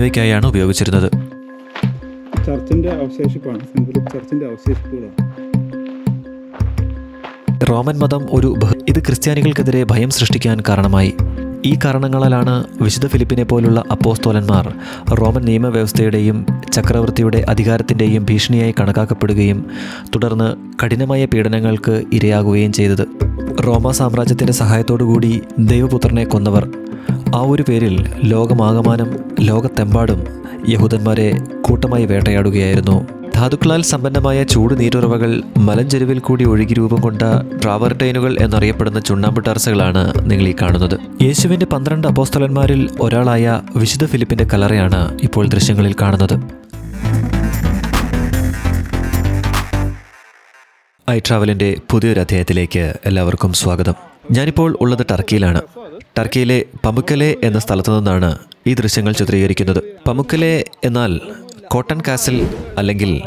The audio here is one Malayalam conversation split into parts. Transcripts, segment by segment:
ഇവയ്ക്കായാണ് ഉപയോഗിച്ചിരുന്നത്. ചർച്ചിന്റെ അവശേഷിപ്പാണ്. സെന്റ് ഫിലിപ്പ് ചർച്ചിന്റെ അവശേഷിപ്പുകളാണ്. റോമൻ മതം ഒരു ഇത് ക്രിസ്ത്യാനികൾക്കെതിരെ ഭയം സൃഷ്ടിക്കാൻ കാരണമായി. ഈ കാരണങ്ങളാലാണ് വിശുദ്ധ ഫിലിപ്പിനെ പോലുള്ള അപ്പോസ്തോലന്മാർ റോമൻ നിയമവ്യവസ്ഥയുടെയും ചക്രവർത്തിയുടെ അധികാരത്തിന്റെയും ഭീഷണിയായി കണക്കാക്കപ്പെടുകയും തുടർന്ന് കഠിനമായ പീഡനങ്ങൾക്ക് ഇരയാകുകയും ചെയ്തത്. റോമ സാമ്രാജ്യത്തിന്റെ സഹായത്തോടുകൂടി ദൈവപുത്രനെ കൊന്നവർ ആ ഒരു പേരിൽ ലോകമാകമാനം ലോകത്തെമ്പാടും യഹൂദന്മാരെ കൂട്ടമായി വേട്ടയാടുകയായിരുന്നു. ധാതുക്കളാൽ സമ്പന്നമായ ചൂട് നീരുറവകൾ മലഞ്ചെരുവിൽ കൂടി ഒഴുകി രൂപം കൊണ്ട ട്രാവർട്ടൈനുകൾ എന്നറിയപ്പെടുന്ന ചുണ്ണാമ്പ് ടെറസുകളാണ് നിങ്ങൾ ഈ കാണുന്നത്. യേശുവിന്റെ പന്ത്രണ്ട് അപ്പോസ്തലന്മാരിൽ ഒരാളായ വിശുദ്ധ ഫിലിപ്പിന്റെ കലറയാണ് ഇപ്പോൾ ദൃശ്യങ്ങളിൽ കാണുന്നത്. ഐ ട്രാവലിന്റെ പുതിയൊരു അധ്യായത്തിലേക്ക് എല്ലാവർക്കും സ്വാഗതം. ഞാനിപ്പോൾ ഉള്ളത് ടർക്കിയിലാണ്. ടർക്കിയിലെ പമുക്കലെ എന്ന സ്ഥലത്തു നിന്നാണ് ഈ ദൃശ്യങ്ങൾ ചിത്രീകരിക്കുന്നത്. പമുക്കലെ എന്നാൽ കോട്ടൺ കാസിൽ അല്ലെങ്കിൽ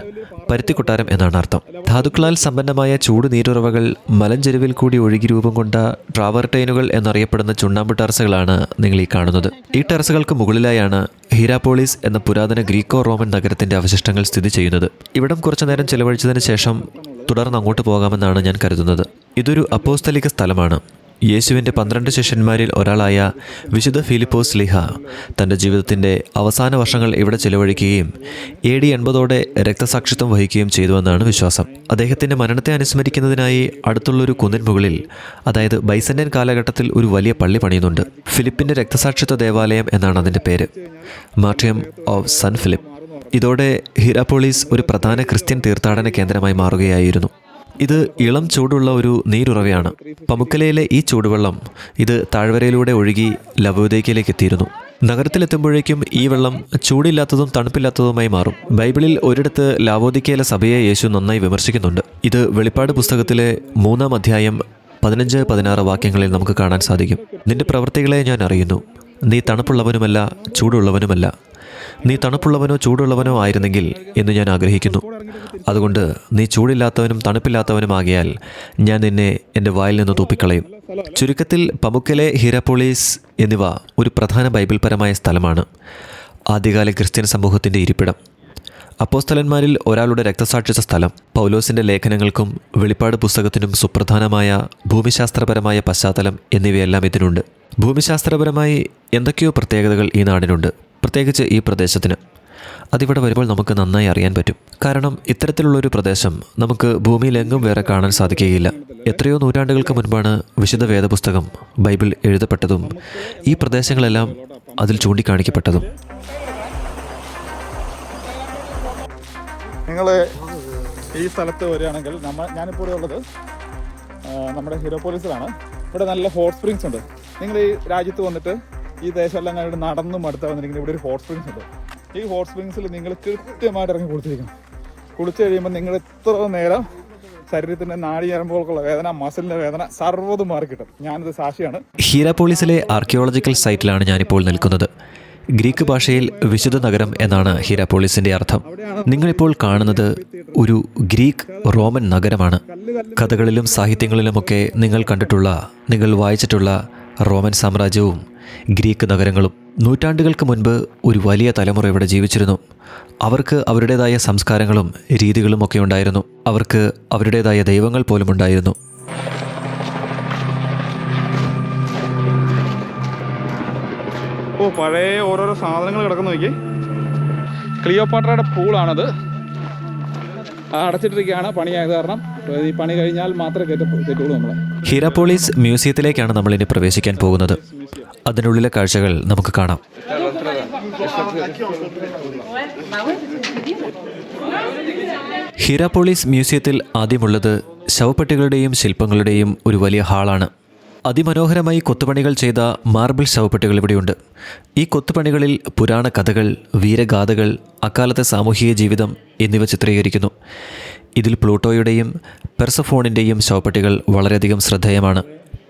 പരുത്തിക്കൊട്ടാരം എന്നാണ് അർത്ഥം. ധാതുക്കളാൽ സമ്പന്നമായ ചൂട് നീരുറവകൾ മലഞ്ചെരുവിൽ കൂടി ഒഴുകി രൂപം കൊണ്ട ട്രാവർട്ടൈനുകൾ എന്നറിയപ്പെടുന്ന ചുണ്ണാമ്പ് ടെറസുകളാണ് നിങ്ങൾ ഈ കാണുന്നത്. ഈ ടെറസുകൾക്ക് മുകളിലായാണ് ഹീരാപോളിസ് എന്ന പുരാതന ഗ്രീക്കോ റോമൻ നഗരത്തിന്റെ അവശിഷ്ടങ്ങൾ സ്ഥിതി ചെയ്യുന്നത്. ഇവിടം കുറച്ചു നേരം ചെലവഴിച്ചതിന് ശേഷം തുടർന്ന് അങ്ങോട്ട് പോകാമെന്നാണ് ഞാൻ കരുതുന്നത്. ഇതൊരു അപ്പോസ്തലിക സ്ഥലമാണ്. യേശുവിന്റെ പന്ത്രണ്ട് ശിഷ്യന്മാരിൽ ഒരാളായ വിശുദ്ധ ഫിലിപ്പോസ് ലിഹ തന്റെ ജീവിതത്തിന്റെ അവസാന വർഷങ്ങൾ ഇവിടെ ചെലവഴിക്കുകയും എ ഡി എൺപതോടെ രക്തസാക്ഷിത്വം വഹിക്കുകയും ചെയ്തുവെന്നാണ് വിശ്വാസം. അദ്ദേഹത്തിന്റെ മരണത്തെ അനുസ്മരിക്കുന്നതിനായി അടുത്തുള്ളൊരു കുന്നിൻ മുകളിൽ അതായത് ബൈസന്റൻ കാലഘട്ടത്തിൽ ഒരു വലിയ പള്ളി പണിയുന്നുണ്ട്. ഫിലിപ്പിന്റെ രക്തസാക്ഷിത്വ ദേവാലയം എന്നാണ് അതിന്റെ പേര്. Martyrium of saint Philip. ഇതോടെ ഹിരാപോളീസ് ഒരു പ്രധാന ക്രിസ്ത്യൻ തീർത്ഥാടന കേന്ദ്രമായി മാറുകയായിരുന്നു. ഇത് ഇളം ചൂടുള്ള ഒരു നീരുറവയാണ്. പമുക്കലയിലെ ഈ ചൂടുവെള്ളം ഇത് താഴ്വരയിലൂടെ ഒഴുകി ലവോദയ്ക്കയിലേക്ക് എത്തിയിരുന്നു നഗരത്തിലെത്തുമ്പോഴേക്കും ഈ വെള്ളം ചൂടില്ലാത്തതും തണുപ്പില്ലാത്തതുമായി മാറും. ബൈബിളിൽ ഒരിടത്ത് ലാവോദിക്കയിലെ സഭയെ യേശു നന്നായി വിമർശിക്കുന്നുണ്ട്. ഇത് വെളിപ്പാട് പുസ്തകത്തിലെ മൂന്നാം അധ്യായം പതിനഞ്ച് പതിനാറ് വാക്യങ്ങളിൽ നമുക്ക് കാണാൻ സാധിക്കും. നിന്റെ പ്രവൃത്തികളെ ഞാൻ അറിയുന്നു. നീ തണുപ്പുള്ളവനുമല്ല ചൂടുള്ളവനുമല്ല. നീ തണുപ്പുള്ളവനോ ചൂടുള്ളവനോ ആയിരുന്നെങ്കിൽ എന്ന് ഞാൻ ആഗ്രഹിക്കുന്നു. അതുകൊണ്ട് നീ ചൂടില്ലാത്തവനും തണുപ്പില്ലാത്തവനുമാകിയാൽ ഞാൻ നിന്നെ എന്റെ വായിൽ നിന്ന് തൂപ്പിക്കളയും. ചുരുക്കത്തിൽ പമുക്കലെ ഹീരാപോളീസ് എന്നിവ ഒരു പ്രധാന ബൈബിൾപരമായ സ്ഥലമാണ്. ആദ്യകാല ക്രിസ്ത്യൻ സമൂഹത്തിന്റെ ഇരിപ്പിടം. അപ്പോസ്തലന്മാരിൽ ഒരാളുടെ രക്തസാക്ഷിച്ച സ്ഥലം. പൗലോസിന്റെ ലേഖനങ്ങൾക്കും വെളിപ്പാട് പുസ്തകത്തിനും സുപ്രധാനമായ ഭൂമിശാസ്ത്രപരമായ പശ്ചാത്തലം എന്നിവയെല്ലാം ഇതിനുണ്ട്. ഭൂമിശാസ്ത്രപരമായി എന്തൊക്കെയോ പ്രത്യേകതകൾ ഈ നാടിനുണ്ട്. പ്രത്യേകിച്ച് ഈ പ്രദേശത്തിന്. അതിവിടെ വരുമ്പോൾ നമുക്ക് നന്നായി അറിയാൻ പറ്റും. കാരണം ഇത്തരത്തിലുള്ളൊരു പ്രദേശം നമുക്ക് ഭൂമിയിലെങ്ങും വേറെ കാണാൻ സാധിക്കുകയില്ല. എത്രയോ നൂറ്റാണ്ടുകൾക്ക് മുൻപാണ് വിശുദ്ധ വേദപുസ്തകം ബൈബിൾ എഴുതപ്പെട്ടതും ഈ പ്രദേശങ്ങളെല്ലാം അതിൽ ചൂണ്ടിക്കാണിക്കപ്പെട്ടതും. നിങ്ങൾ ഈ സ്ഥലത്ത് വരികയാണെങ്കിൽ നമ്മൾ ഞാനിപ്പോൾ ഉള്ളത് നമ്മുടെ ഹീറോപോളിസിലാണ് ഇവിടെ നല്ല ഹോട്ട് സ്പ്രിങ്സ് ഉണ്ട്. നിങ്ങൾ ഈ രാജ്യത്ത് വന്നിട്ട് ഈ ദേശമെല്ലാം കഴിഞ്ഞിട്ട് നടന്നും മടുത്ത വന്നിരിക്കുന്നത്. ഇവിടെ ഒരു ഹോട്ട് സ്പ്രിങ്സ് ഉണ്ട്. ഈ ഹോട്ട് സ്പ്രിങ്സിൽ നിങ്ങൾ കൃത്യമായിട്ട് ഇറങ്ങി കുളിച്ചിരിക്കണം. കുളിച്ച് കഴിയുമ്പോൾ നിങ്ങൾ എത്ര നേരം ശരീരത്തിന്റെ നാടി ഞരമ്പുകൾക്കുള്ള വേദന മസിലിന്റെ വേദന സർവതും മാറിക്കിട്ടും ഞാനിത് സാക്ഷിയാണ്. ഹീരാപോളിസിലെ ആർക്കിയോളജിക്കൽ സൈറ്റിലാണ് ഞാനിപ്പോൾ നിൽക്കുന്നത്. ഗ്രീക്ക് ഭാഷയിൽ വിശുദ്ധ നഗരം എന്നാണ് ഹീരാപോളിസിന്റെ അർത്ഥം. നിങ്ങളിപ്പോൾ കാണുന്നത് ഒരു ഗ്രീക്ക് റോമൻ നഗരമാണ്. കഥകളിലും സാഹിത്യങ്ങളിലുമൊക്കെ നിങ്ങൾ കണ്ടിട്ടുള്ള നിങ്ങൾ വായിച്ചിട്ടുള്ള റോമൻ സാമ്രാജ്യവും ഗ്രീക്ക് നഗരങ്ങളും നൂറ്റാണ്ടുകൾക്ക് മുൻപ് ഒരു വലിയ തലമുറ ഇവിടെ ജീവിച്ചിരുന്നു. അവർക്ക് അവരുടേതായ സംസ്കാരങ്ങളും രീതികളും ഒക്കെ ഉണ്ടായിരുന്നു. അവർക്ക് അവരുടേതായ ദൈവങ്ങൾ പോലും ഉണ്ടായിരുന്നു. ഓ പഴയ ഓരോരോ സാധനങ്ങൾ കിടക്കുന്ന നോക്കി ക്ലിയോപാട്രയുടെ പൂളാണത്. അടച്ചിട്ടിരിക്കുകയാണ്. പണിയായത് കാരണം ഈ പണി കഴിഞ്ഞാൽ മാത്രമേ കയറ്റ കയറ്റുള്ളൂ നമ്മളെ. പോളീസ് മ്യൂസിയത്തിലേക്കാണ് നമ്മൾ ഇനി പ്രവേശിക്കാൻ പോകുന്നത്. അതിനുള്ളിലെ കാഴ്ചകൾ നമുക്ക് കാണാം. ഹീരാപോളിസ് മ്യൂസിയത്തിൽ ആദ്യമുള്ളത് ശവപ്പെട്ടികളുടെയും ശില്പങ്ങളുടെയും ഒരു വലിയ ഹാളാണ്. അതിമനോഹരമായി കൊത്തുപണികൾ ചെയ്ത മാർബിൾ ശവപ്പെട്ടികൾ ഇവിടെയുണ്ട്. ഈ കൊത്തുപണികളിൽ പുരാണ കഥകൾ വീരഗാഥകൾ അക്കാലത്തെ സാമൂഹിക ജീവിതം എന്നിവ ചിത്രീകരിക്കുന്നു. ഇതിൽ പ്ലൂട്ടോയുടെയും പെർസഫോണിന്റെയും ശവപ്പെട്ടികൾ വളരെയധികം ശ്രദ്ധേയമാണ്.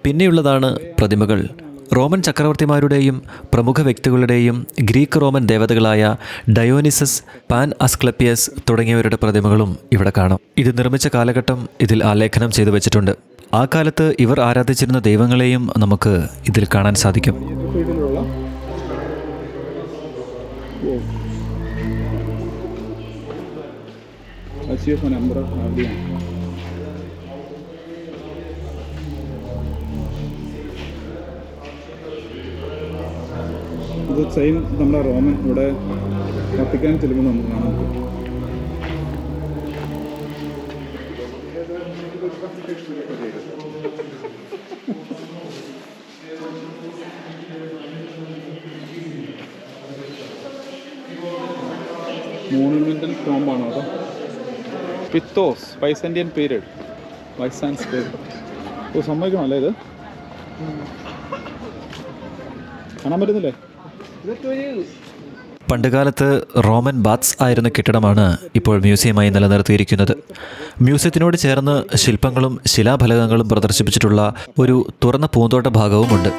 പിന്നെയുള്ളതാണ് പ്രതിമകൾ. റോമൻ ചക്രവർത്തിമാരുടെയും പ്രമുഖ വ്യക്തികളുടെയും ഗ്രീക്ക് റോമൻ ദേവതകളായ ഡയോനിസസ് പാൻ അസ്ക്ലപ്പിയസ് തുടങ്ങിയവരുടെ പ്രതിമകളും ഇവിടെ കാണാം. ഇത് നിർമ്മിച്ച കാലഘട്ടം ഇതിൽ ആലേഖനം ചെയ്തു വെച്ചിട്ടുണ്ട്. ആ കാലത്ത് ഇവർ ആരാധിച്ചിരുന്ന ദൈവങ്ങളെയും നമുക്ക് ഇതിൽ കാണാൻ സാധിക്കും. ഇത് സെയിം നമ്മുടെ റോമൻ ഇവിടെ വത്തിക്കാൻ ചെല്ലുമ്പോൾ നമുക്ക് കാണാൻ പറ്റും പിത്തോസ് ബൈസൻഡിയൻ പീരീഡ് ബൈസാൻസ് പീരീഡ് ഓ സമ്മതിക്കണമല്ലേ ഇത്? കാണാൻ പറ്റുന്നില്ലേ? പണ്ടുകാലത്ത് റോമൻ ബാത്സ് ആയിരുന്ന കെട്ടിടമാണ് ഇപ്പോൾ മ്യൂസിയമായി നിലനിർത്തിയിരിക്കുന്നത്. മ്യൂസിയത്തിനോട് ചേർന്ന് ശില്പങ്ങളും ശിലാഫലകങ്ങളും പ്രദർശിപ്പിച്ചിട്ടുള്ള ഒരു തുറന്ന പൂന്തോട്ട ഭാഗവുമുണ്ട്.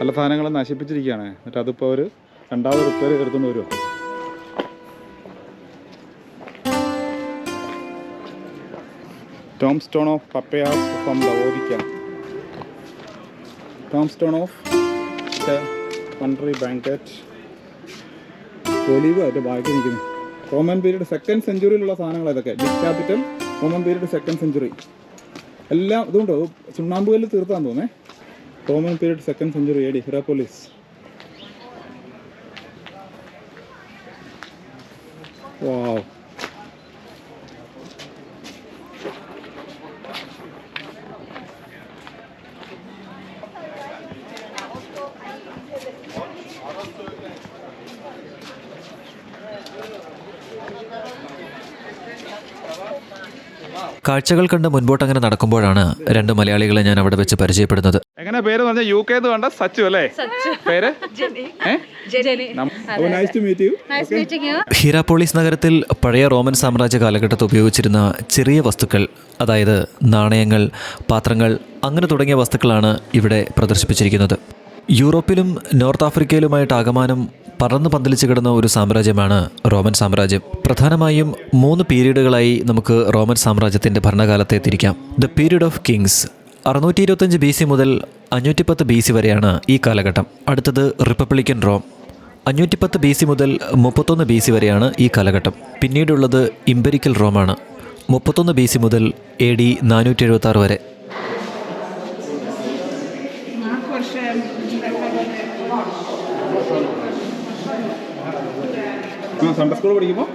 പല സാധനങ്ങളും നശിപ്പിച്ചിരിക്കുകയാണ്. എന്നിട്ട് അതിപ്പോൾ അവർ രണ്ടാമത് റിപ്പയർ എടുത്തുകൊണ്ട് വരുമോ tomb stone of Papias from Laodicea tomb turn of country banquet olive അതിന്റെ ബാക്കി നിൽക്കുന്നു റോമൻ പീരീഡ് സെക്കൻഡ് സെഞ്ചുറിയിലുള്ള സാധനങ്ങൾ ഇതൊക്കെ big capital Roman period second century എല്ലാം ഇതുകൊണ്ടോ ചുണ്ണാമ്പ് തീർത്താന്ന് തോന്നേ Roman period second century A D Hierapolis wow കാഴ്ചകൾ കണ്ട് മുൻപോട്ടങ്ങനെ നടക്കുമ്പോഴാണ് രണ്ട് മലയാളികളെ ഞാൻ അവിടെ വെച്ച് പരിചയപ്പെടുന്നത്. എങ്ങനെ പേര് പറഞ്ഞ യു കെ കണ്ട സച്ചു അല്ലേ? പേര്? Nice to meet you Nice meeting you. Hierapolis നഗരത്തിൽ പഴയ റോമൻ സാമ്രാജ്യ കാലഘട്ടത്ത് ഉപയോഗിച്ചിരുന്ന ചെറിയ വസ്തുക്കൾ അതായത് നാണയങ്ങൾ പാത്രങ്ങൾ അങ്ങനെ തുടങ്ങിയ വസ്തുക്കളാണ് ഇവിടെ പ്രദർശിപ്പിച്ചിരിക്കുന്നത്. യൂറോപ്പിലും നോർത്ത് ആഫ്രിക്കയിലുമായിട്ട് ആകമാനം പറന്ന് പന്തലിച്ച് കിടന്ന ഒരു സാമ്രാജ്യമാണ് റോമൻ സാമ്രാജ്യം. പ്രധാനമായും മൂന്ന് പീരീഡുകളായി നമുക്ക് റോമൻ സാമ്രാജ്യത്തിന്റെ ഭരണകാലത്തെ തിരിക്കാം ദ പീരീഡ് ഓഫ് കിങ്സ് അറുന്നൂറ്റി ഇരുപത്തഞ്ച് ബി സി മുതൽ അഞ്ഞൂറ്റിപ്പത്ത് ബി സി വരെയാണ് ഈ കാലഘട്ടം. അടുത്തത് റിപ്പബ്ലിക്കൻ റോം അഞ്ഞൂറ്റിപ്പത്ത് ബി സി മുതൽ മുപ്പത്തൊന്ന് ബി സി വരെയാണ് ഈ കാലഘട്ടം. പിന്നീടുള്ളത് ഇമ്പരിക്കൽ റോമാണ് മുപ്പത്തൊന്ന് ബി സി മുതൽ എ ഡി നാനൂറ്റി എഴുപത്തി ആറ് വരെ. സൺഡേ സ്കൂൾ പഠിക്കുമ്പോൾ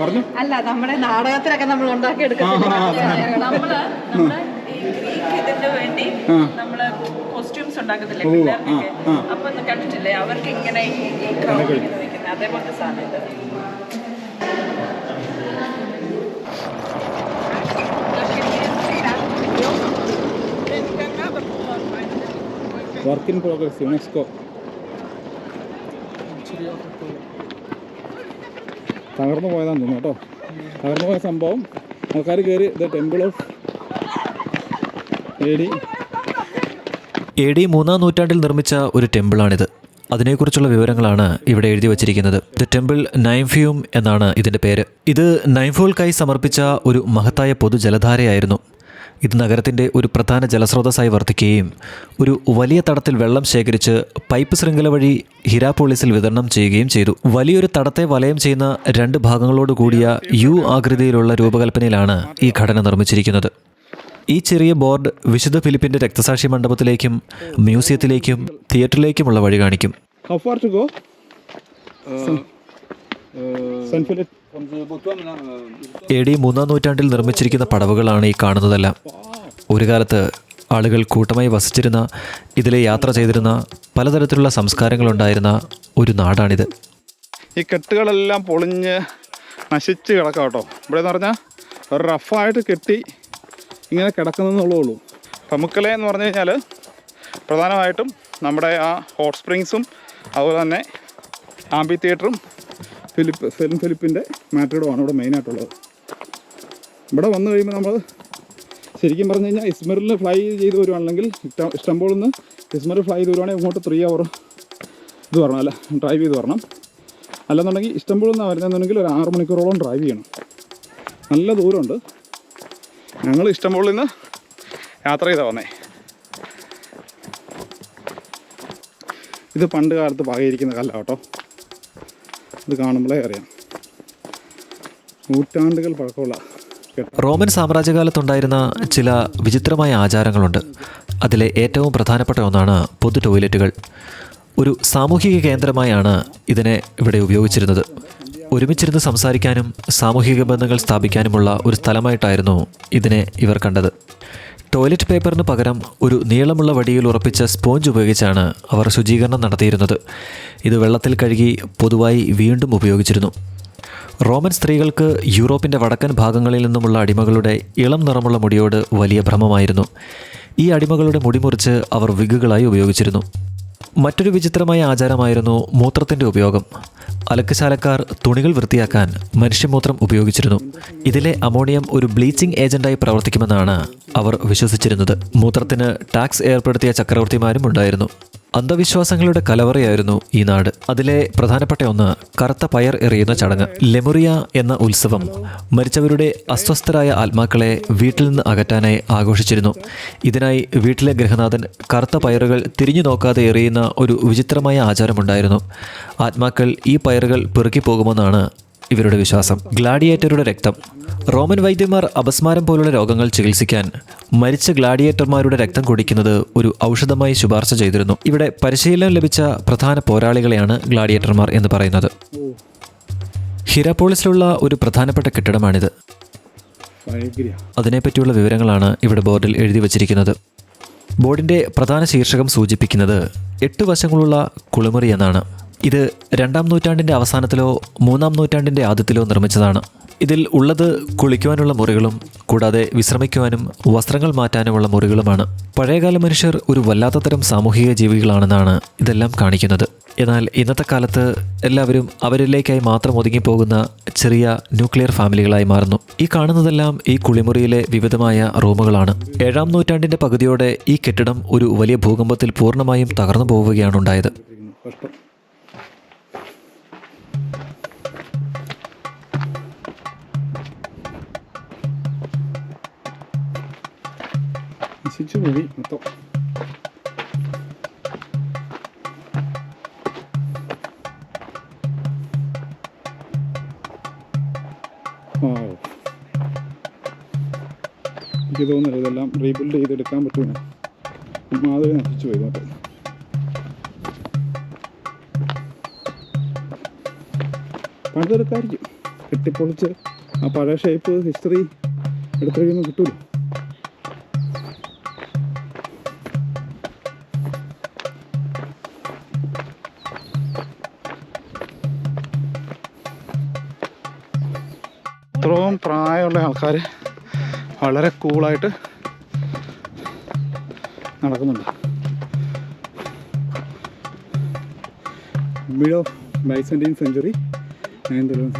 പറഞ്ഞു. അല്ല നമ്മുടെ നാടകത്തിലൊക്കെ നമ്മൾ ഉണ്ടാക്കിയെടുക്കുന്നത് നമ്മൾ ഇതിന് വേണ്ടി. നമ്മൾ കോസ്റ്റ്യൂംസ് ഉണ്ടാക്കത്തില്ലേ ഉവ്വ്. പിള്ളേർക്കൊക്കെ? ആ, ആ. അപ്പൊ കണ്ടിട്ടില്ലേ? അവർക്ക് ഇങ്ങനെ ഈ അതേപോലത്തെ സാധനം ഇത്. വർക്ക് ഇൻ പ്രോഗ്രസ് തകർന്നു പോയതാന്ന് തോന്നുന്നു കേട്ടോ. തകർന്നു പോയ സംഭവം ആൾക്കാർ കയറി the temple of A D A D മൂന്നാം നൂറ്റാണ്ടിൽ നിർമ്മിച്ച ഒരു ടെമ്പിളാണിത്. അതിനെക്കുറിച്ചുള്ള വിവരങ്ങളാണ് ഇവിടെ എഴുതി വച്ചിരിക്കുന്നത്. ദ ടെമ്പിൾ നൈംഫ്യൂം എന്നാണ് ഇതിന്റെ പേര്. ഇത് നൈംഫോൾക്കായി സമർപ്പിച്ച ഒരു മഹത്തായ പൊതു ജലധാരയായിരുന്നു ഇത് നഗരത്തിന്റെ ഒരു പ്രധാന ജലസ്രോതസ്സായി വർദ്ധിക്കുകയും ഒരു വലിയ തടത്തിൽ വെള്ളം ശേഖരിച്ച് പൈപ്പ് ശൃംഖല വഴി ഹിരാപോളിസിൽ വിതരണം ചെയ്യുകയും ചെയ്തു. വലിയൊരു തടത്തെ വലയം ചെയ്യുന്ന രണ്ട് ഭാഗങ്ങളോട് കൂടിയ യു ആകൃതിയിലുള്ള രൂപകൽപ്പനയിലാണ് ഈ ഘടന നിർമ്മിച്ചിരിക്കുന്നത്. ഈ ചെറിയ ബോർഡ് വിശുദ്ധ ഫിലിപ്പിന്റെ രക്തസാക്ഷി മണ്ഡപത്തിലേക്കും മ്യൂസിയത്തിലേക്കും തിയേറ്ററിലേക്കുമുള്ള വഴി കാണിക്കും. എ ഡി മൂന്നാം നൂറ്റാണ്ടിൽ നിർമ്മിച്ചിരിക്കുന്ന പടവുകളാണ് ഈ കാണുന്നതെല്ലാം. ഒരു കാലത്ത് ആളുകൾ കൂട്ടമായി വസിച്ചിരുന്ന ഇതിലെ യാത്ര ചെയ്തിരുന്ന പലതരത്തിലുള്ള സംസ്കാരങ്ങളുണ്ടായിരുന്ന ഒരു നാടാണിത്. ഈ കെട്ടുകളെല്ലാം പൊളിഞ്ഞ് നശിച്ച് കിടക്കാം കേട്ടോ ഇവിടെ എന്ന് പറഞ്ഞാൽ ഒരു റഫായിട്ട് കെട്ടി ഇങ്ങനെ കിടക്കുന്നതെന്നുള്ളേ ഉള്ളൂ. പമുക്കല എന്ന് പറഞ്ഞു കഴിഞ്ഞാൽ പ്രധാനമായിട്ടും നമ്മുടെ ആ ഹോട്ട് സ്പ്രിങ്സും അതുപോലെ തന്നെ ആംബി തിയേറ്ററും ഫിലിപ്പ് സെലിൻ ഫിലിപ്പിന്റെ മാറ്ററുമാണ് ഇവിടെ മെയിനായിട്ടുള്ളത്. ഇവിടെ വന്നു കഴിയുമ്പോൾ നമ്മൾ ശരിക്കും പറഞ്ഞു കഴിഞ്ഞാൽ ഇസ്മറിൽ ഫ്ലൈ ചെയ്ത് വരുവാണെങ്കിൽ ഇഷ്ടം ഇഷ്ടംപോലെ നിന്ന് ഇസ്മറിൽ ഫ്ലൈ ചെയ്ത് വരുവാണെങ്കിൽ ഇങ്ങോട്ട് ത്രീ അവർ ഇത് വരണം അല്ല? ഡ്രൈവ് ചെയ്ത് വരണം. അല്ലെന്നുണ്ടെങ്കിൽ ഇഷ്ടംപോലെ നിന്നാണ് വരുന്നതെന്നുണ്ടെങ്കിൽ ഒരു ആറ് മണിക്കൂറോളം ഡ്രൈവ് ചെയ്യണം. നല്ല ദൂരമുണ്ട്. ഞങ്ങൾ ഇഷ്ടംപോലെ നിന്ന് യാത്ര ചെയ്താൽ വന്നേ. ഇത് പണ്ട് കാലത്ത് പകയിരിക്കുന്ന കല്ല കേട്ടോ. ഇത് കാണുമ്പോഴേ അറിയാം. നൂറ്റാണ്ടുകൾ പഴക്കമുള്ള റോമൻ സാമ്രാജ്യകാലത്തുണ്ടായിരുന്ന ചില വിചിത്രമായ ആചാരങ്ങളുണ്ട്. അതിലെ ഏറ്റവും പ്രധാനപ്പെട്ട ഒന്നാണ് പൊതു ടോയ്ലറ്റുകൾ. ഒരു സാമൂഹിക കേന്ദ്രമായാണ് ഇതിനെ ഇവിടെ ഉപയോഗിച്ചിരുന്നത്. ഒരുമിച്ചിരുന്ന് സംസാരിക്കാനും സാമൂഹിക ബന്ധങ്ങൾ സ്ഥാപിക്കാനുമുള്ള ഒരു സ്ഥലമായിട്ടായിരുന്നു ഇതിനെ ഇവർ കണ്ടത്. ടോയ്ലറ്റ് പേപ്പറിന് പകരം ഒരു നീളമുള്ള വടിയിൽ ഉറപ്പിച്ച സ്പോഞ്ച് ഉപയോഗിച്ചാണ് അവർ ശുചീകരണം നടത്തിയിരുന്നത്. ഇത് വെള്ളത്തിൽ കഴുകി പൊതുവായി വീണ്ടും ഉപയോഗിച്ചിരുന്നു. റോമൻ സ്ത്രീകൾക്ക് യൂറോപ്പിന്റെ വടക്കൻ ഭാഗങ്ങളിൽ നിന്നുമുള്ള അടിമകളുടെ ഇളം നിറമുള്ള മുടിയോട് വലിയ ഭ്രമമായിരുന്നു. ഈ അടിമകളുടെ മുടി മുറിച്ച് അവർ വിഗുകളായി ഉപയോഗിച്ചിരുന്നു. മറ്റൊരു വിചിത്രമായ ആചാരമായിരുന്നു മൂത്രത്തിന്റെ ഉപയോഗം. അലക്കുശാലക്കാർ തുണികൾ വൃത്തിയാക്കാൻ മനുഷ്യമൂത്രം ഉപയോഗിച്ചിരുന്നു. ഇതിലെ അമോണിയം ഒരു ബ്ലീച്ചിങ് ഏജന്റായി പ്രവർത്തിക്കുമെന്നാണ് അവർ വിശ്വസിച്ചിരുന്നത്. മൂത്രത്തിന് ടാക്സ് ഏർപ്പെടുത്തിയ ചക്രവർത്തിമാരും ഉണ്ടായിരുന്നു. അന്ധവിശ്വാസങ്ങളുടെ കലവറയായിരുന്നു ഈ നാട്. അതിലെ പ്രധാനപ്പെട്ട ഒന്ന് കറുത്ത പയർ എറിയുന്ന ചടങ്ങ്. ലെമുറിയ എന്ന ഉത്സവം മരിച്ചവരുടെ അസ്വസ്ഥരായ ആത്മാക്കളെ വീട്ടിൽ നിന്ന് അകറ്റാനായി ആഘോഷിച്ചിരുന്നു. ഇതിനായി വീട്ടിലെ ഗൃഹനാഥൻ കറുത്ത പയറുകൾ തിരിഞ്ഞു നോക്കാതെ എറിയുന്ന ഒരു വിചിത്രമായ ആചാരമുണ്ടായിരുന്നു. ആത്മാക്കൾ ഈ പയറുകൾ പെറുക്കി പോകുമെന്നാണ് ഇവരുടെ വിശ്വാസം. ഗ്ലാഡിയേറ്ററുടെ രക്തം. റോമൻ വൈദ്യന്മാർ അപസ്മാരം പോലുള്ള രോഗങ്ങൾ ചികിത്സിക്കാൻ മരിച്ച ഗ്ലാഡിയേറ്റർമാരുടെ രക്തം കുടിക്കുന്നത് ഒരു ഔഷധമായി ശുപാർശ ചെയ്തിരുന്നു. ഇവിടെ പരിശീലനം ലഭിച്ച പ്രധാന പോരാളികളെയാണ് ഗ്ലാഡിയേറ്റർമാർ എന്ന് പറയുന്നത്. ഹിരാപോളിസിലുള്ള ഒരു പ്രധാനപ്പെട്ട കെട്ടിടമാണിത്. അതിനെപ്പറ്റിയുള്ള വിവരങ്ങളാണ് ഇവിടെ ബോർഡിൽ എഴുതി വച്ചിരിക്കുന്നത്. ബോർഡിന്റെ പ്രധാന ശീർഷകം സൂചിപ്പിക്കുന്നത് എട്ട് വശങ്ങളുള്ള കുളിമുറി എന്നാണ്. ഇത് രണ്ടാം നൂറ്റാണ്ടിന്റെ അവസാനത്തിലോ മൂന്നാം നൂറ്റാണ്ടിന്റെ ആദ്യത്തിലോ നിർമ്മിച്ചതാണ്. ഇതിൽ ഉള്ളത് കുളിക്കുവാനുള്ള മുറികളും കൂടാതെ വിശ്രമിക്കുവാനും വസ്ത്രങ്ങൾ മാറ്റാനുമുള്ള മുറികളുമാണ്. പഴയകാല മനുഷ്യർ ഒരു വല്ലാത്ത തരം സാമൂഹിക ജീവികളാണെന്നാണ് ഇതെല്ലാം കാണിക്കുന്നത്. എന്നാൽ ഇന്നത്തെ കാലത്ത് എല്ലാവരും അവരിലേക്കായി മാത്രം ഒതുങ്ങിപ്പോകുന്ന ചെറിയ ന്യൂക്ലിയർ ഫാമിലികളായി മാറുന്നു. ഈ കാണുന്നതെല്ലാം ഈ കുളിമുറിയിലെ വിവിധമായ റൂമുകളാണ്. ഏഴാം നൂറ്റാണ്ടിന്റെ പകുതിയോടെ ഈ കെട്ടിടം ഒരു വലിയ ഭൂകമ്പത്തിൽ പൂർണമായും തകർന്നു പോവുകയാണ് ഉണ്ടായത്. നശിച്ചു പോയി മൊത്തം. എനിക്ക് തോന്നുന്നില്ല ഇതെല്ലാം റീബിൽഡ് ചെയ്തെടുക്കാൻ പറ്റുമെന്ന് മാതിരി നശിച്ചു പോയി മൊത്തം പണിതെടുക്കായിരിക്കും കെട്ടിപ്പൊളിച്ച് ആ പഴയ ഷേപ്പ് ഹിസ്റ്ററി എടുത്തിരിക്കുമ്പോൾ കിട്ടൂല? ആൾക്കാർ വളരെ കൂളായിട്ട് നടക്കുന്നുണ്ട്. Mid of Byzantine century nine തലവൻ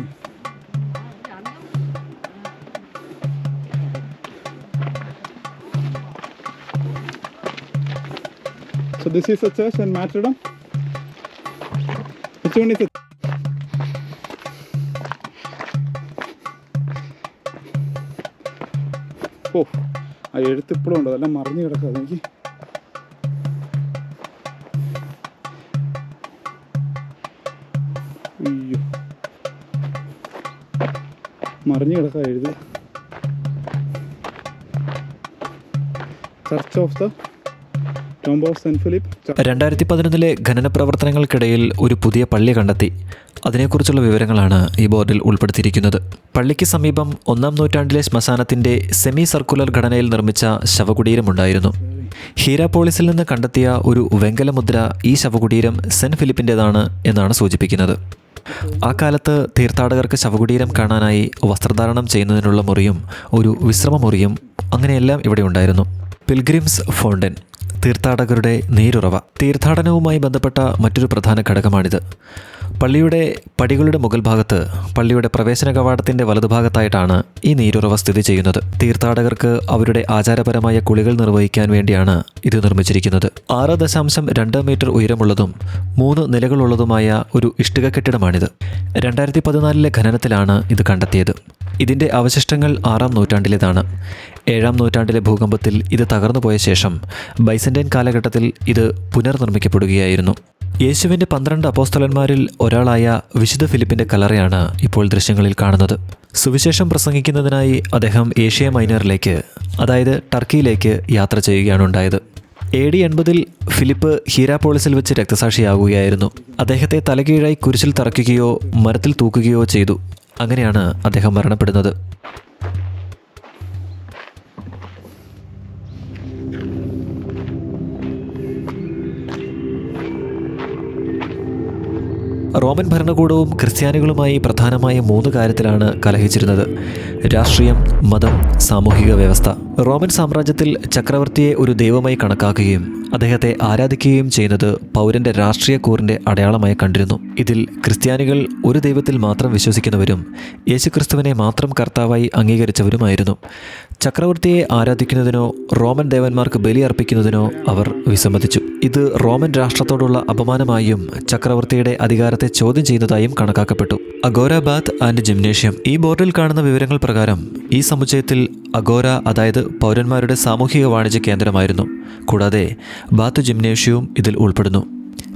So this is a church and martyrdom. ആ എഴുത്തിപ്പോഴും ഉണ്ട്. അതെല്ലാം മറിഞ്ഞു കിടക്കുക അതെനിക്ക് അയ്യോ. മറിഞ്ഞു കിടക്കുക എഴുതി ചർച്ച് ഓഫ് ദ രണ്ടായിരത്തി പതിനൊന്നിലെ ഖനന പ്രവർത്തനങ്ങൾക്കിടയിൽ ഒരു പുതിയ പള്ളി കണ്ടെത്തി. അതിനെക്കുറിച്ചുള്ള വിവരങ്ങളാണ് ഈ ബോർഡിൽ ഉൾപ്പെടുത്തിയിരിക്കുന്നത്. പള്ളിക്ക് സമീപം ഒന്നാം നൂറ്റാണ്ടിലെ ശ്മശാനത്തിന്റെ സെമി സർക്കുലർ ഘടനയിൽ നിർമ്മിച്ച ശവകുടീരമുണ്ടായിരുന്നു. ഹീരാപോളിസിൽ നിന്ന് കണ്ടെത്തിയ ഒരു വെങ്കലമുദ്ര ഈ ശവകുടീരം സെന്റ് ഫിലിപ്പിന്റെതാണ് എന്നാണ് സൂചിപ്പിക്കുന്നത്. ആ കാലത്ത് തീർത്ഥാടകർക്ക് ശവകുടീരം കാണാനായി വസ്ത്രധാരണം ചെയ്യുന്നതിനുള്ള മുറിയും ഒരു വിശ്രമ മുറിയും അങ്ങനെയെല്ലാം ഇവിടെ ഉണ്ടായിരുന്നു. പിൽഗ്രിംസ് ഫൗണ്ടൻ തീർത്ഥാടകരുടെ നീരുറവ. തീർത്ഥാടനവുമായി ബന്ധപ്പെട്ട മറ്റൊരു പ്രധാന ഘടകമാണിത്. പള്ളിയുടെ പടികളുടെ മുകൾ ഭാഗത്ത് പള്ളിയുടെ പ്രവേശന കവാടത്തിന്റെ വലതുഭാഗത്തായിട്ടാണ് ഈ നീരുറവ സ്ഥിതി ചെയ്യുന്നത്. തീർത്ഥാടകർക്ക് അവരുടെ ആചാരപരമായ കുളികൾ നിർവഹിക്കാൻ വേണ്ടിയാണ് ഇത് നിർമ്മിച്ചിരിക്കുന്നത്. ആറ് ദശാംശം രണ്ട് മീറ്റർ ഉയരമുള്ളതും മൂന്ന് നിലകളുള്ളതുമായ ഒരു ഇഷ്ടിക കെട്ടിടമാണിത്. രണ്ടായിരത്തി പതിനാലിലെ ഖനനത്തിലാണ് ഇത് കണ്ടെത്തിയത്. ഇതിന്റെ അവശിഷ്ടങ്ങൾ ആറാം നൂറ്റാണ്ടിലേതാണ്. ഏഴാം നൂറ്റാണ്ടിലെ ഭൂകമ്പത്തിൽ ഇത് തകർന്നുപോയ ശേഷം ബൈസന്റൈൻ കാലഘട്ടത്തിൽ ഇത് പുനർനിർമ്മിക്കപ്പെടുകയായിരുന്നു. യേശുവിന്റെ പന്ത്രണ്ട് അപ്പോസ്തലന്മാരിൽ ഒരാളായ വിശുദ്ധ ഫിലിപ്പിന്റെ കലറയാണ് ഇപ്പോൾ ദൃശ്യങ്ങളിൽ കാണുന്നത്. സുവിശേഷം പ്രസംഗിക്കുന്നതിനായി അദ്ദേഹം ഏഷ്യ മൈനറിലേക്ക് അതായത് ടർക്കിയിലേക്ക് യാത്ര ചെയ്യുകയാണ് ഉണ്ടായത്. എ ഡി എൺപതിൽ ഫിലിപ്പ് ഹീരാപോളിസിൽ വെച്ച് രക്തസാക്ഷിയാകുകയായിരുന്നു. അദ്ദേഹത്തെ തലകീഴായി കുരിശിൽ തറയ്ക്കുകയോ മരത്തിൽ തൂക്കുകയോ ചെയ്തു. അങ്ങനെയാണ് അദ്ദേഹം മരണപ്പെടുന്നത്. റോമൻ ഭരണകൂടവും ക്രിസ്ത്യാനികളുമായി പ്രധാനമായ മൂന്ന് കാര്യത്തിലാണ് കലഹിച്ചിരുന്നത്. രാഷ്ട്രീയം മതം സാമൂഹിക വ്യവസ്ഥ. റോമൻ സാമ്രാജ്യത്തിൽ ചക്രവർത്തിയെ ഒരു ദൈവമായി കണക്കാക്കുകയും അദ്ദേഹത്തെ ആരാധിക്കുകയും ചെയ്യുന്നത് പൗരന്റെ രാഷ്ട്രീയ കൂറിന്റെ അടയാളമായി കണ്ടിരുന്നു. ഇതിൽ ക്രിസ്ത്യാനികൾ ഒരു ദൈവത്തിൽ മാത്രം വിശ്വസിക്കുന്നവരും യേശുക്രിസ്തുവിനെ മാത്രം കർത്താവായി അംഗീകരിച്ചവരുമായിരുന്നു. ചക്രവർത്തിയെ ആരാധിക്കുന്നതിനോ റോമൻ ദേവന്മാർക്ക് ബലി അർപ്പിക്കുന്നതിനോ അവർ വിസമ്മതിച്ചു. ഇത് റോമൻ രാഷ്ട്രത്തോടുള്ള അപമാനമായും ചക്രവർത്തിയുടെ അധികാരത്തെ ചോദ്യം ചെയ്യുന്നതായും കണക്കാക്കപ്പെട്ടു. അഗോരാബാദ് ആൻഡ് ജിംനേഷ്യം ഈ ബോർഡിൽ കാണുന്ന വിവരങ്ങൾ പ്രകാരം ഈ സമുച്ചയത്തിൽ അഗോര അതായത് പൗരന്മാരുടെ സാമൂഹിക വാണിജ്യ കേന്ദ്രമായിരുന്നു. കൂടാതെ ബാത്ത് ജിംനേഷ്യവും ഇതിൽ ഉൾപ്പെടുന്നു.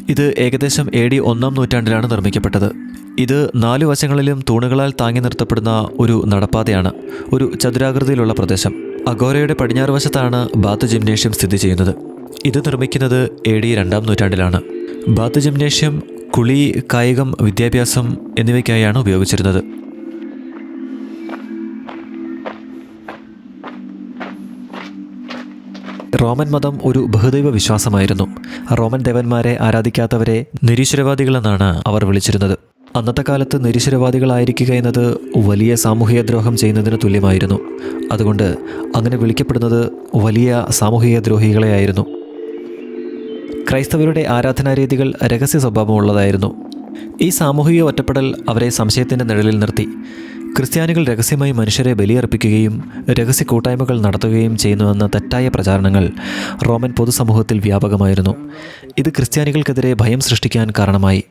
ഇത് ഏകദേശം എ ഡി ഒന്നാം നൂറ്റാണ്ടിലാണ് നിർമ്മിക്കപ്പെട്ടത്. ഇത് നാലു വശങ്ങളിലും തൂണുകളാൽ താങ്ങി നിർത്തപ്പെടുന്ന ഒരു നടപ്പാതയാണ് ഒരു ചതുരാകൃതിയിലുള്ള പ്രദേശം. അഗോരയുടെ പടിഞ്ഞാറ് വശത്താണ് ബാത്ത് ജിംനേഷ്യം സ്ഥിതി ചെയ്യുന്നത്. ഇത് നിർമ്മിക്കുന്നത് എ ഡി രണ്ടാം നൂറ്റാണ്ടിലാണ്. ബാത്ത് ജിംനേഷ്യം കുളി കായികം വിദ്യാഭ്യാസം എന്നിവയ്ക്കായാണ് ഉപയോഗിച്ചിരുന്നത്. റോമൻ മതം ഒരു ബഹുദൈവ വിശ്വാസമായിരുന്നു. റോമൻ ദേവന്മാരെ ആരാധിക്കാത്തവരെ നിരീശ്വരവാദികളെന്നാണ് അവർ വിളിച്ചിരുന്നത്. അന്നത്തെ കാലത്ത് നിരീശ്വരവാദികളായിരിക്കുക എന്നത് വലിയ സാമൂഹിക ദ്രോഹം ചെയ്യുന്നതിന് തുല്യമായിരുന്നു. അതുകൊണ്ട് അങ്ങനെ വിളിക്കപ്പെടുന്നത് വലിയ സാമൂഹിക ദ്രോഹികളെയായിരുന്നു. ക്രൈസ്തവരുടെ ആരാധനാരീതികൾ രഹസ്യ സ്വഭാവമുള്ളതായിരുന്നു. ഈ സാമൂഹിക ഒറ്റപ്പെടൽ അവരെ സംശയത്തിന്റെ നിഴലിൽ നിർത്തി. ക്രിസ്ത്യാനികൾ രഹസ്യമായി മനുഷ്യരെ ബലിയർപ്പിക്കുകയും രഹസ്യ കൂട്ടായ്മകൾ നടത്തുകയും ചെയ്യുന്നുവെന്ന തെറ്റായ പ്രചാരണങ്ങൾ റോമൻ പൊതുസമൂഹത്തിൽ വ്യാപകമായിരുന്നു. ഇത് ക്രിസ്ത്യാനികൾക്കെതിരെ ഭയം സൃഷ്ടിക്കാൻ കാരണമായി.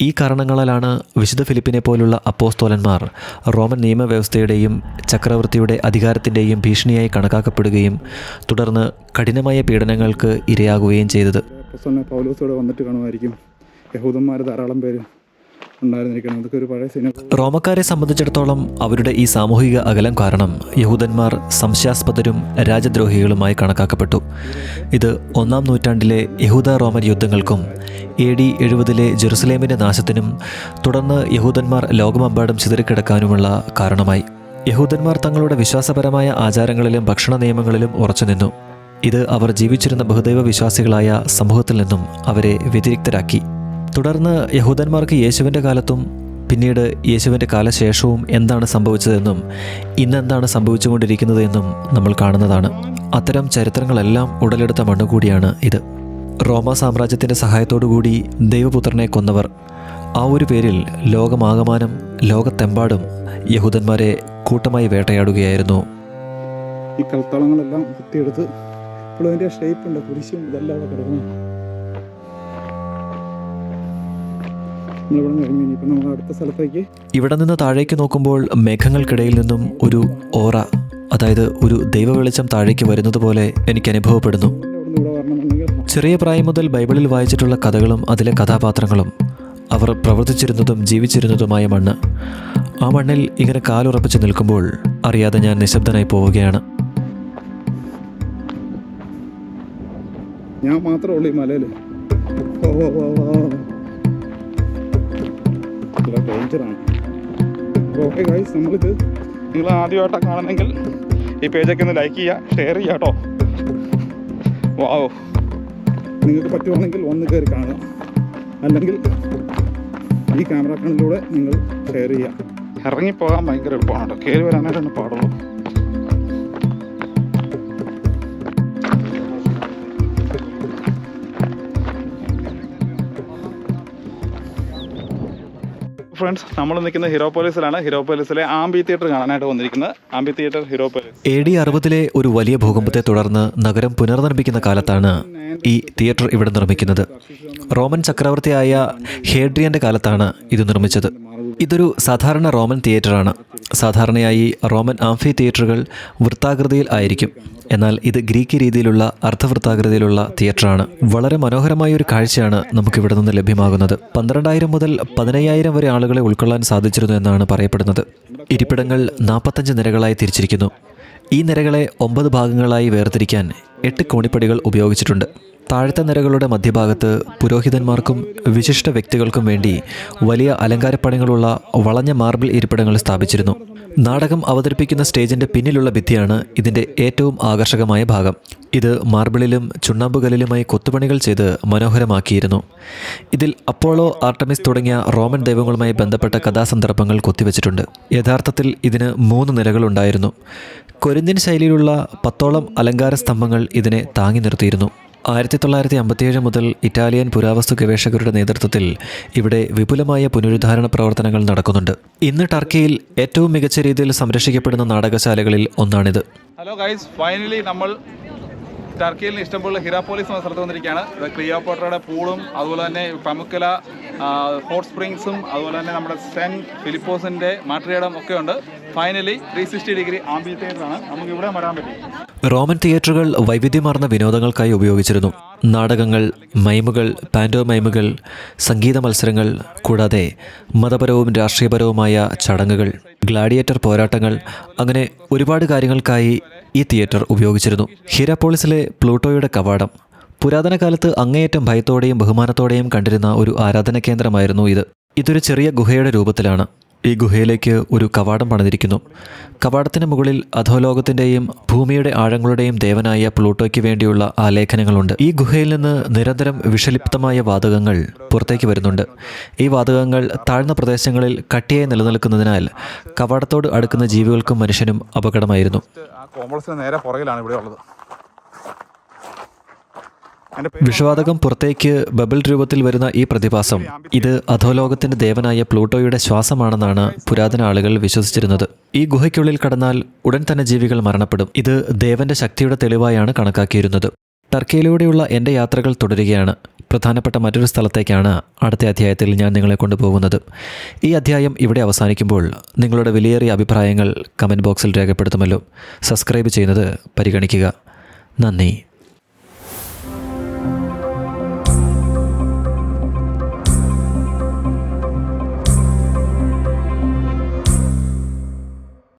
ഈ കാരണങ്ങളാലാണ് വിശുദ്ധ ഫിലിപ്പിനെ പോലുള്ള അപ്പോസ്തോലന്മാർ റോമൻ നിയമവ്യവസ്ഥയുടെയും ചക്രവർത്തിയുടെ അധികാരത്തിന്റെയും ഭീഷണിയായി കണക്കാക്കപ്പെടുകയും തുടർന്ന് കഠിനമായ പീഡനങ്ങൾക്ക് ഇരയാകുകയും ചെയ്തത്. വന്നിട്ട് കാണുമായിരിക്കും. യഹൂദന്മാർ ധാരാളം പേര് ഉണ്ടായിരുന്നിരിക്കണം. അതൊക്കെ ഒരു പഴയ സിനിമ. റോമക്കാരെ സംബന്ധിച്ചിടത്തോളം അവരുടെ ഈ സാമൂഹിക അകലം കാരണം യഹൂദന്മാർ സംശയാസ്പദരും രാജദ്രോഹികളുമായി കണക്കാക്കപ്പെട്ടു. ഇത് ഒന്നാം നൂറ്റാണ്ടിലെ യഹൂദ റോമൻ യുദ്ധങ്ങൾക്കും എ ഡി എഴുപതിലെ ജെറുസലേമിന്റെ നാശത്തിനും തുടർന്ന് യഹൂദന്മാർ ലോകമെമ്പാടും ചിതറിക്കിടക്കാനുമുള്ള കാരണമായി. യഹൂദന്മാർ തങ്ങളുടെ വിശ്വാസപരമായ ആചാരങ്ങളിലും ഭക്ഷണ നിയമങ്ങളിലും ഉറച്ചുനിന്നു ഇത് അവർ ജീവിച്ചിരുന്ന ബഹുദൈവ വിശ്വാസികളായ സമൂഹത്തിൽ നിന്നും അവരെ വ്യതിരിക്തരാക്കി. തുടർന്ന് യഹൂദന്മാർക്ക് യേശുവിന്റെ കാലത്തും പിന്നീട് യേശുവിന്റെ കാലശേഷവും എന്താണ് സംഭവിച്ചതെന്നും ഇന്നെന്താണ് സംഭവിച്ചുകൊണ്ടിരിക്കുന്നത് എന്നും നമ്മൾ കാണുന്നതാണ്. അത്തരം ചരിത്രങ്ങളെല്ലാം ഉടലെടുത്ത മണ്ണുകൂടിയാണ് ഇത്. റോമ സാമ്രാജ്യത്തിന്റെ സഹായത്തോടുകൂടി ദൈവപുത്രനെ കൊന്നവർ. ആ ഒരു പേരിൽ ലോകമാകമാനം ലോകത്തെമ്പാടും യഹൂദന്മാരെ കൂട്ടമായി വേട്ടയാടുകയായിരുന്നു. ഈ കൽത്തളങ്ങളെല്ലാം കുത്തിയെടുത്ത് ഇപ്പോൾ അതിന്റെ ഷേപ്പ് ഉണ്ട് കുരിശും ഇതെല്ലാം അവിടെ കിടക്കുന്നു. നമ്മളിവിടെ കഴിഞ്ഞു ഇനിയിപ്പോൾ നമ്മൾ അടുത്ത സ്ഥലത്തേക്ക് ഇവിടെ നിന്ന് താഴേക്ക് നോക്കുമ്പോൾ മേഘങ്ങൾക്കിടയിൽ നിന്നും ഒരു ഓറ അതായത് ഒരു ദൈവ വെളിച്ചം താഴേക്ക് വരുന്നത് പോലെ എനിക്ക് അനുഭവപ്പെടുന്നു. ചെറിയ പ്രായം മുതൽ ബൈബിളിൽ വായിച്ചിട്ടുള്ള കഥകളും അതിലെ കഥാപാത്രങ്ങളും അവർ പ്രവർത്തിച്ചിരുന്നതും ജീവിച്ചിരുന്നതുമായ മണ്ണ്. ആ മണ്ണിൽ ഇങ്ങനെ കാലുറപ്പിച്ച് നിൽക്കുമ്പോൾ അറിയാതെ ഞാൻ നിശബ്ദനായി പോവുകയാണ്. ഞാൻ മാത്രമേ ഉള്ളൂ ഈ മലയിൽ ഓ ഓ ഓ ഇവിടെ ഡേഞ്ചറാണ് ഓക്കെ ഗൈസ് നമ്മളിത് നിങ്ങൾ ആദ്യമായിട്ടാണ് കാണുന്നെങ്കിൽ ഈ പേജൊക്കെ ഒന്ന് ലൈക്ക് ചെയ്യുക ഷെയർ ചെയ്യുക കേട്ടോ വാവോ നിങ്ങൾക്ക് പറ്റുവാണെങ്കിൽ ഒന്ന് കയറി കാണുക. അല്ലെങ്കിൽ ഈ ക്യാമറ കണ്ണിലൂടെ നിങ്ങൾ ഷെയർ ചെയ്യുക. ഇറങ്ങിപ്പോകാൻ ഭയങ്കര എളുപ്പമാണ് കേട്ടോ കയറി വരാനായിട്ടാണ് പാടുള്ളൂ. ഫ്രണ്ട്സ് നമ്മൾ നിൽക്കുന്ന ഹീറോപോലിസിലാണ് ഹീറോപോലിസിലെ ആംബി തിയേറ്റർ കാണാനായിട്ട് വന്നിരിക്കുന്നത്. Amphitheatre Hierapolis A D അറുപതിലെ ഒരു വലിയ ഭൂകമ്പത്തെ തുടർന്ന് നഗരം പുനർനിർമ്മിക്കുന്ന കാലത്താണ് ഈ തിയേറ്റർ ഇവിടെ നിർമ്മിക്കുന്നത്. റോമൻ ചക്രവർത്തിയായ ഹേഡ്രിയന്റെ കാലത്താണ് ഇത് നിർമ്മിച്ചത്. ഇതൊരു സാധാരണ റോമൻ തിയേറ്ററാണ്. സാധാരണയായി റോമൻ ആംഫി തിയേറ്ററുകൾ വൃത്താകൃതിയിൽ ആയിരിക്കും. എന്നാൽ ഇത് ഗ്രീക്ക് രീതിയിലുള്ള അർദ്ധവൃത്താകൃതിയിലുള്ള തിയേറ്ററാണ്. വളരെ മനോഹരമായ ഒരു കാഴ്ചയാണ് നമുക്ക് ഇവിടെ നിന്ന് ലഭ്യമാകുന്നത്. പന്ത്രണ്ടായിരം മുതൽ പതിനയ്യായിരം വരെ ആളുകളെ ഉൾക്കൊള്ളാൻ സാധിച്ചിരുന്നു എന്നാണ് പറയപ്പെടുന്നത്. ഇരിപ്പിടങ്ങൾ നാൽപ്പത്തഞ്ച് നിരകളായി തിരിച്ചിരിക്കുന്നു. ഈ നിരകളെ ഒമ്പത് ഭാഗങ്ങളായി വേർതിരിക്കാൻ എട്ട് കോണിപ്പടികൾ ഉപയോഗിച്ചിട്ടുണ്ട്. താഴത്തെ നിരകളുടെ മധ്യഭാഗത്ത് പുരോഹിതന്മാർക്കും വിശിഷ്ട വ്യക്തികൾക്കും വേണ്ടി വലിയ അലങ്കാരപ്പണികളുള്ള വളഞ്ഞ മാർബിൾ ഇരിപ്പിടങ്ങൾ സ്ഥാപിച്ചിരുന്നു. നാടകം അവതരിപ്പിക്കുന്ന സ്റ്റേജിന്റെ പിന്നിലുള്ള ഭിത്തിയാണ് ഇതിന്റെ ഏറ്റവും ആകർഷകമായ ഭാഗം. ഇത് മാർബിളിലും ചുണ്ണാമ്പുകല്ലിലുമായി കൊത്തുപണികൾ ചെയ്ത് മനോഹരമാക്കിയിരുന്നു. ഇതിൽ അപ്പോളോ ആർട്ടമിസ് തുടങ്ങിയ റോമൻ ദൈവങ്ങളുമായി ബന്ധപ്പെട്ട കഥാസന്ദർഭങ്ങൾ കൊത്തിവെച്ചിട്ടുണ്ട്. യഥാർത്ഥത്തിൽ ഇതിന് മൂന്ന് നിലകളുണ്ടായിരുന്നു കൊരിന്തിൻ ശൈലിയിലുള്ള പത്തോളം അലങ്കാര സ്തംഭങ്ങൾ ഇതിനെ താങ്ങി നിർത്തിയിരുന്നു. ആയിരത്തി തൊള്ളായിരത്തി അമ്പത്തിയേഴ് മുതൽ ഇറ്റാലിയൻ പുരാവസ്തു ഗവേഷകരുടെ നേതൃത്വത്തിൽ ഇവിടെ വിപുലമായ പുനരുദ്ധാരണ പ്രവർത്തനങ്ങൾ നടക്കുന്നുണ്ട്. ഇന്ന് ടർക്കിയിൽ ഏറ്റവും മികച്ച രീതിയിൽ സംരക്ഷിക്കപ്പെടുന്ന നാടകശാലകളിൽ ഒന്നാണിത്. ഹലോ ഗൈസ് ഫൈനലി നമ്മൾ ടർക്കിയിൽ ഇഷ്ടംപോലെ ഹിറാപോളിസ് എന്ന സ്ഥലത്ത് വന്നിരിക്കുകയാണ്. ക്ലിയോപോട്രയുടെ പൂളും അതുപോലെ തന്നെ പമുക്കല ഹോട്ട് സ്പ്രിങ്സും അതുപോലെ തന്നെ നമ്മുടെ സെന്റ് ഫിലിപ്പോസിന്റെ മാട്രിയടം ഒക്കെ ഉണ്ട്. ഫൈനലി ത്രീ സിക്സ്റ്റി ഡിഗ്രി ആംബി തിയേറ്ററാണ് നമുക്ക് ഇവിടെ വരാൻ പറ്റും. റോമൻ തിയേറ്ററുകൾ വൈവിധ്യമാർന്ന വിനോദങ്ങൾക്കായി ഉപയോഗിച്ചിരുന്നു. നാടകങ്ങൾ മൈമുകൾ പാൻഡോമൈമുകൾ സംഗീത മത്സരങ്ങൾ കൂടാതെ മതപരവും രാഷ്ട്രീയപരവുമായ ചടങ്ങുകൾ ഗ്ലാഡിയേറ്റർ പോരാട്ടങ്ങൾ അങ്ങനെ ഒരുപാട് കാര്യങ്ങൾക്കായി ഈ തിയേറ്റർ ഉപയോഗിച്ചിരുന്നു. ഹിരാപോളിസിലെ പ്ലൂട്ടോയുടെ കവാടം. പുരാതന കാലത്ത് അങ്ങേയറ്റം ഭയത്തോടെയും ബഹുമാനത്തോടെയും കണ്ടിരുന്ന ഒരു ആരാധന കേന്ദ്രമായിരുന്നു ഇത്. ഇതൊരു ചെറിയ ഗുഹയുടെ രൂപത്തിലാണ്. ഈ ഗുഹയിലേക്ക് ഒരു കവാടം പണിതിരിക്കുന്നു. കവാടത്തിന് മുകളിൽ അധോലോകത്തിന്റെയും ഭൂമിയുടെ ആഴങ്ങളുടെയും ദേവനായ പ്ലൂട്ടോയ്ക്ക് വേണ്ടിയുള്ള ആലേഖനങ്ങളുണ്ട് ഈ ഗുഹയിൽ നിന്ന് നിരന്തരം വിഷലിപ്തമായ വാതകങ്ങൾ പുറത്തേക്ക് വരുന്നുണ്ട്. ഈ വാതകങ്ങൾ താഴ്ന്ന പ്രദേശങ്ങളിൽ കട്ടിയായി നിലനിൽക്കുന്നതിനാൽ കവാടത്തോട് അടുക്കുന്ന ജീവികൾക്കും മനുഷ്യനും അപകടമായിരുന്നു. നേരെ പുറകിലാണ് ഇവിടെ ഉള്ളത്. വിഷവാതകം പുറത്തേക്ക് ബബിൾ രൂപത്തിൽ വരുന്ന ഈ പ്രതിഭാസം ഇത് അധോലോകത്തിന്റെ ദേവനായ പ്ലൂട്ടോയുടെ ശ്വാസമാണെന്നാണ് പുരാതന ആളുകൾ വിശ്വസിച്ചിരുന്നത്. ഈ ഗുഹയ്ക്കുള്ളിൽ കടന്നാൽ ഉടൻ തന്നെ ജീവികൾ മരണപ്പെടും. ഇത് ദേവന്റെ ശക്തിയുടെ തെളിവായാണ് കണക്കാക്കിയിരുന്നത്. ടർക്കിയിലൂടെയുള്ള എന്റെ യാത്രകൾ തുടരുകയാണ്. പ്രധാനപ്പെട്ട മറ്റൊരു സ്ഥലത്തേക്കാണ് അടുത്ത അധ്യായത്തിൽ ഞാൻ നിങ്ങളെ കൊണ്ടുപോകുന്നത്. ഈ അധ്യായം ഇവിടെ അവസാനിക്കുമ്പോൾ നിങ്ങളുടെ വിലയേറിയ അഭിപ്രായങ്ങൾ കമന്റ് ബോക്സിൽ രേഖപ്പെടുത്തുമല്ലോ. സബ്സ്ക്രൈബ് ചെയ്യുന്നത് പരിഗണിക്കുക. നന്ദി.